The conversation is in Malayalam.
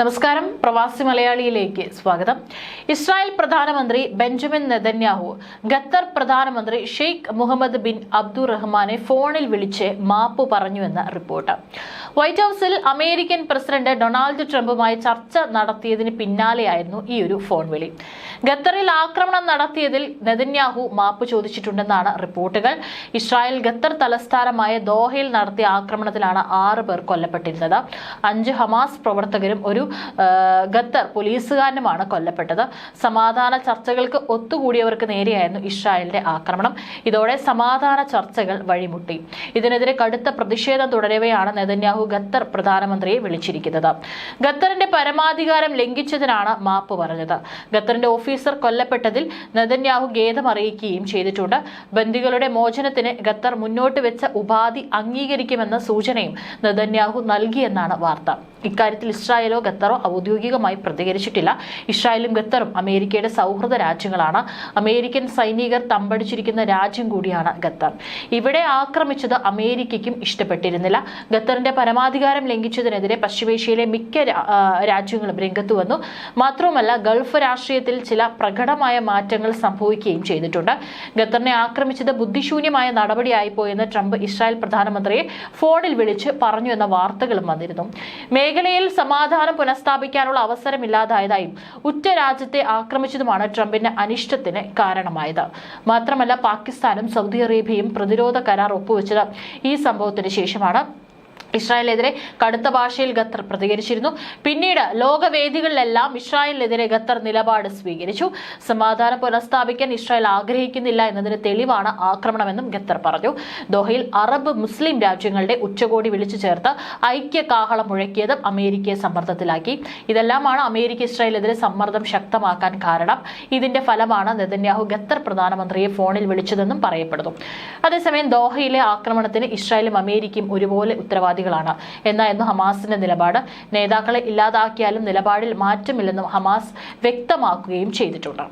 നമസ്കാരം. പ്രവാസി മലയാളിയിലേക്ക് സ്വാഗതം. ഇസ്രായേൽ പ്രധാനമന്ത്രി ബെഞ്ചമിൻ നെതന്യാഹു ഖത്തർ പ്രധാനമന്ത്രി ഷെയ്ഖ് മുഹമ്മദ് ബിൻ അബ്ദുറഹ്മാനെ ഫോണിൽ വിളിച്ച് മാപ്പ് പറഞ്ഞുവെന്ന റിപ്പോർട്ട്. വൈറ്റ് ഹൌസിൽ അമേരിക്കൻ പ്രസിഡന്റ് ഡൊണാൾഡ് ട്രംപുമായി ചർച്ച നടത്തിയതിന് പിന്നാലെയായിരുന്നു ഈ ഒരു ഫോൺ വിളി. ഖത്തറിൽ ആക്രമണം നടത്തിയതിൽ നെതന്യാഹു മാപ്പ് ചോദിച്ചിട്ടുണ്ടെന്നാണ് റിപ്പോർട്ടുകൾ. ഇസ്രായേൽ ഖത്തർ തലസ്ഥാനമായ ദോഹയിൽ നടത്തിയ ആക്രമണത്തിലാണ് ആറ് പേർ കൊല്ലപ്പെട്ടിരുന്നത്. അഞ്ച് ഹമാസ് പ്രവർത്തകരും ഒരു ഖത്തർ പോലീസുകാരനുമാണ് കൊല്ലപ്പെട്ടത്. സമാധാന ചർച്ചകൾക്ക് ഒത്തുകൂടിയവർക്ക് നേരെയായിരുന്നു ഇസ്രായേലിന്റെ ആക്രമണം. ഇതോടെ സമാധാന ചർച്ചകൾ വഴിമുട്ടി. ഇതിനെതിരെ കടുത്ത പ്രതിഷേധം തുടരവെയാണ് നെതന്യാഹു ഖത്തർ പ്രധാനമന്ത്രിയെ വിളിച്ചിരിക്കുന്നത്. ഖത്തറിന്റെ പരമാധികാരം ലംഘിച്ചതിനാണ് മാപ്പ് പറഞ്ഞത്. ഖത്തറിന്റെ ഓഫീസർ കൊല്ലപ്പെട്ടതിൽ നെതന്യാഹു ഖേദം അറിയിക്കുകയും ചെയ്തിട്ടുണ്ട്. ബന്ദികളുടെ മോചനത്തിന് ഖത്തർ മുന്നോട്ട് വെച്ച ഉപാധി അംഗീകരിക്കുമെന്ന സൂചനയും നെതന്യാഹു നൽകിയെന്നാണ് വാർത്ത. ഇക്കാര്യത്തിൽ ഇസ്രായേലോ ഖത്തറോ ഔദ്യോഗികമായി പ്രതികരിച്ചിട്ടില്ല. ഇസ്രായേലും ഖത്തറും അമേരിക്കയുടെ സൗഹൃദ രാജ്യങ്ങളാണ്. അമേരിക്കൻ സൈനികർ തമ്പടിച്ചിരിക്കുന്ന രാജ്യം കൂടിയാണ് ഖത്തർ. ഇവിടെ ആക്രമിച്ചത് അമേരിക്കയ്ക്കും ഇഷ്ടപ്പെട്ടിരുന്നില്ല. ഖത്തറിന്റെ പരമാധികാരം ലംഘിച്ചതിനെതിരെ പശ്ചിമേഷ്യയിലെ മിക്ക രാജ്യങ്ങളും രംഗത്തു വന്നു. മാത്രവുമല്ല ഗൾഫ് രാഷ്ട്രീയത്തിൽ ചില പ്രകടമായ മാറ്റങ്ങൾ സംഭവിക്കുകയും ചെയ്തിട്ടുണ്ട്. ഖത്തറിനെ ആക്രമിച്ചത് ബുദ്ധിശൂന്യമായ നടപടിയായിപ്പോയെന്ന് ട്രംപ് ഇസ്രായേൽ പ്രധാനമന്ത്രിയെ ഫോണിൽ വിളിച്ച് പറഞ്ഞു എന്ന വാർത്തകളും വന്നിരുന്നു. മേഖലയിൽ സമാധാനം പുനഃസ്ഥാപിക്കാനുള്ള അവസരമില്ലാതായതായും ഉറ്റ രാജ്യത്തെ ആക്രമിച്ചതുമാണ് ട്രംപിന്റെ അനിഷ്ടത്തിന് കാരണമായത്. മാത്രമല്ല പാകിസ്ഥാനും സൗദി അറേബ്യയും പ്രതിരോധ കരാർ ഒപ്പുവെച്ചത് ഈ സംഭവത്തിന് ശേഷമാണ്. ഇസ്രായേലിനെതിരെ കടുത്ത ഭാഷയിൽ ഖത്തർ പ്രതികരിച്ചിരുന്നു. പിന്നീട് ലോകവേദികളിലെല്ലാം ഇസ്രായേലിനെതിരെ ഖത്തർ നിലപാട് സ്വീകരിച്ചു. സമാധാനം പുനഃസ്ഥാപിക്കാൻ ഇസ്രായേൽ ആഗ്രഹിക്കുന്നില്ല എന്നതിന് തെളിവാണ് ആക്രമണമെന്നും ഖത്തർ പറഞ്ഞു. ദോഹയിൽ അറബ് മുസ്ലിം രാജ്യങ്ങളുടെ ഉച്ചകോടി വിളിച്ചു ചേർത്ത് ഐക്യ കാഹളം മുഴക്കിയതും അമേരിക്കയെ സമ്മർദ്ദത്തിലാക്കി. ഇതെല്ലാമാണ് അമേരിക്ക ഇസ്രായേലിനെതിരെ സമ്മർദ്ദം ശക്തമാക്കാൻ കാരണം. ഇതിന്റെ ഫലമാണ് നെതന്യാഹു ഖത്തർ പ്രധാനമന്ത്രിയെ ഫോണിൽ വിളിച്ചതെന്നും പറയപ്പെടുന്നു. അതേസമയം ദോഹയിലെ ആക്രമണത്തിന് ഇസ്രായേലും അമേരിക്കയും ഒരുപോലെ ഉത്തരവാദികളാണ് എന്നായിരുന്നു ഹമാസിന്റെ നിലപാട്. നേതാക്കളെ ഇല്ലാതാക്കിയാലും നിലപാടിൽ മാറ്റമില്ലെന്നും ഹമാസ് വ്യക്തമാക്കുകയും ചെയ്തിട്ടുണ്ട്.